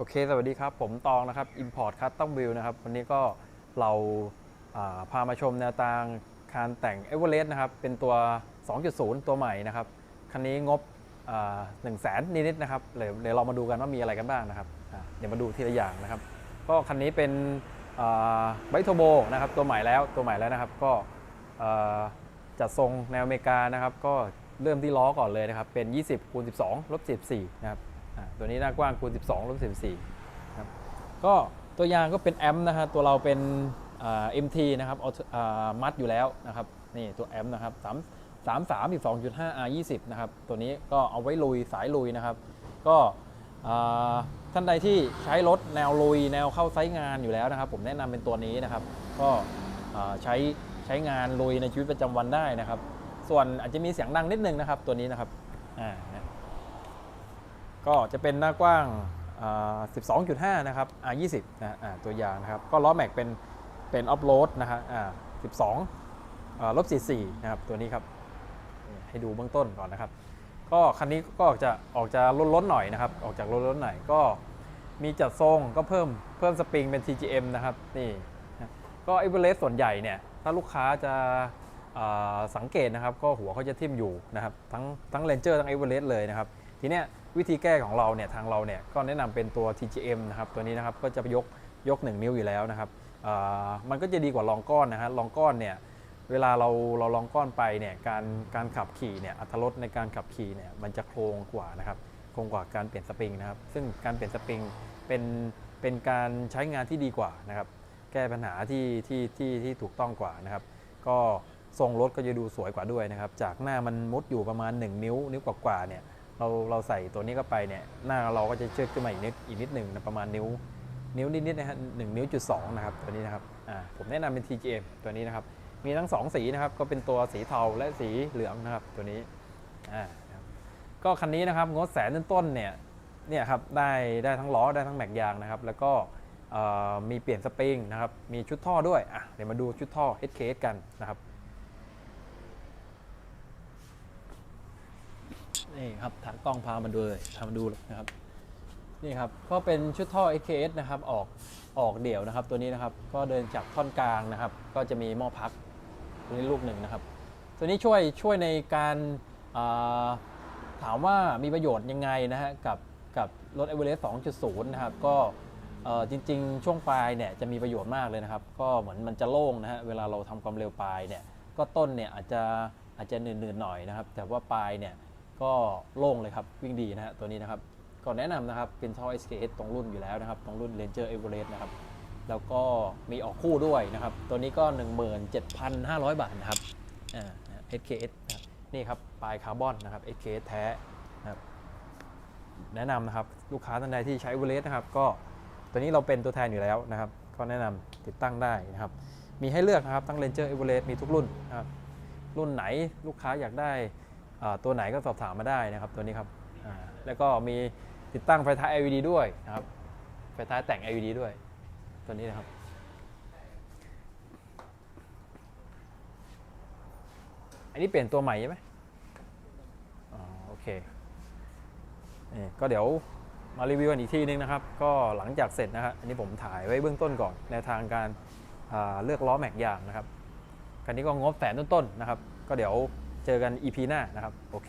โอเค สวัสดีครับ ผมตองนะครับ Import Custom View นะครับ วันนี้ก็เราาพามาชมแนวทางการแต่ง e v e r e s t นะครับ เป็นตัว 2.0 ตัวใหม่นะครับ คันนี้งบ1นึ่งแสนนิดๆนะครับ เดี๋ยวเรามาดูกันว่ามีอะไรกันบ้างนะครับ เดี๋ยวมาดูทีละอย่างนะครับ ก็คันนี้เป็นไบโทโบนะครับ ตัวใหม่แล้ว ตัวใหม่แล้วนะครับ ก็จัดทรงแนวอเมริกานะครับ ก็เริ่มที่ล้อก่อนเลยนะครับ เป็น 20คูณ12ลบ14นะครับ ตัวนี้หน้ากว้างคูณ 12ลบ14ครับก็ตัวยางก็เป็นแอมป์นะฮะตัวเราเป็นเอ่า MT นะครับเอาอ่ามัดอยู่แล้วนะครับนี่ตัวแอมป์นะครับ3 3 3 12.5 R 20นะครับตัวนี้ก็เอาไว้ลุยสายลุยนะครับ ก็ท่านใดที่ใช้รถแนวลุยแนวเข้าไซต์งานอยู่แล้วนะครับ ผมแนะนำเป็นตัวนี้นะครับ ก็ใช้ใช้งานลุยในชีวิตประจำวันได้นะครับ ส่วนอาจจะมีเสียงดังนิดนึงนะครับตัวนี้นะครับอ่า ก็จะเป็นหน้ากว้างอ่า12.5 นะครับอ่า20 นะตัวยางนะครับ ก็ล้อแม็กเป็นเป็นออฟโรดนะฮะอ่า12อ่าลบ44 นะครับ ตัวนี้ครับ ให้ดูเบื้องต้นก่อนนะครับ ก็คันนี้ก็ออกจะออกจะล้นๆหน่อยนะครับ ออกจากล้นๆหน่อยก็มีจัดทรงก็เพิ่มเพิ่มสปริงเป็น TGM นะครับ นี่ก็เอเวอเรสต์ส่วนใหญ่เนี่ย ถ้าลูกค้าจะสังเกตนะครับ ก็หัวเขาจะทิ่มอยู่นะครับ ทั้งทั้งเรนเจอร์ทั้งเอเวอเรสต์เลยนะครับ ทีเนี้ย วิธีแก้ของเราเนี่ยทางเราเนี่ยก็แนะนำเป็นตัว TGM นะครับตัวนี้นะครับก็จะยกยก 1 นิ้วอยู่แล้วนะครับมันก็จะดีกว่าลองก้อนนะฮะลองก้อนเนี่ยเวลาเราเราลองก้อนไปเนี่ยการการขับขี่เนี่ยอัตรถรสในการขับขี่เนี่ยมันจะโครงกว่านะครับโครงกว่าการเปลี่ยนสปริงนะครับซึ่งการเปลี่ยนสปริงเป็นเป็นการใช้งานที่ดีกว่านะครับแก้ปัญหาที่ที่ที่ที่ถูกต้องกว่านะครับ ก็ทรงรถก็จะดูสวยกว่าด้วยนะครับ จากหน้ามันมุดอยู่ประมาณ 1 นิ้วนิ้วกว่าๆเนี่ย เราเราใส่ตัวนี้เข้าไปเนี่ยหน้าเราก็จะเชิดขึ้นมาอีกนิดอีกนิดหนึ่งนะประมาณนิ้ว นิ้วนิดๆนะฮะหนึ่งนิ้วจุดสองนะครับตัวนี้นะครับอ่าผมแนะนำเป็น TGM ตัวนี้นะครับมีทั้ง 2 สีนะครับก็เป็นตัวสีเทาและสีเหลืองนะครับตัวนี้อ่าก็คันนี้นะครับงดแสนต้นๆเนี่ยเนี่ยครับได้ได้ทั้งล้อได้ทั้งแม็กยางนะครับ แล้วก็มีเปลี่ยนสปริงนะครับมีชุดท่อด้วยอะเดี๋ยวมาดูชุดท่อ HKS กันนะครับ นี่ครับถังกล้องพามาดูเลยพามาดูเลยนะครับนี่ครับก็เป็นชุดท่อ XKS นะครับออกออกเดี่ยวนะครับ ตัวนี้นะครับก็เดินจากท่อนกลางนะครับ ก็จะมีหม้อพักตัวนี้ลูกหนึ่งนะครับ ตัวนี้ช่วยช่วยในการาถามว่ามีประโยชน์ยังไงนะฮะกับกับรถ e v e r e s t 2.0 นะครับ ก็จริง ๆ ช่วงปลายเนี่ยจะมีประโยชน์มากเลยนะครับ ก็เหมือนมันจะโล่งนะฮะเวลาเราทำความเร็วปลายเนี่ยก็ต้นเนี่ยอาจจะอาจจะหนืดๆหน่อยนะครับ แต่ว่าปลายเนี่ย ก็โล่งเลยครับ วิ่งดีนะฮะตัวนี้นะครับก็แนะนำนะครับเป็นท่อ SKS ตรงรุ่นอยู่แล้วนะครับ ตรงรุ่น Ranger Everest นะครับ แล้วก็มีออกคู่ด้วยนะครับ ตัวนี้ก็ 17,500 บาทนะครับอ่า SKS นะครับนี่ครับปลายคาร์บอนนะครับ SKS แท้นะครับแนะนำนะครับลูกค้าท่านใดที่ใช้ Everest นะครับ ก็ตัวนี้เราเป็นตัวแทนอยู่แล้วนะครับ ก็แนะนำติดตั้งได้นะครับ มีให้เลือกนะครับทั้ง Ranger Everest มีทุกรุ่นนะครับรุ่นไหนลูกค้าอยากได้ ตัวไหนก็สอบถามมาได้นะครับตัวนี้ครับแล้วก็มีติดตั้งไฟท้าย LED ด้วยนะครับไฟท้ายแต่ง LED ด้วย ตัวนี้นะครับอันนี้เปลี่ยนตัวใหม่ใช่ไหมอ๋อโอเคนี่ก็เดี๋ยวมารีวิวกันอีกทีนึงนะครับ ก็หลังจากเสร็จนะครับอันนี้ผมถ่ายไว้เบื้องต้นก่อนในทางการอ่าเลือกล้อแม็กยางนะครับคันนี้ก็งบแสนต้นๆนะครับ ก็เดี๋ยว เจอกัน EP หน้านะครับ โอเค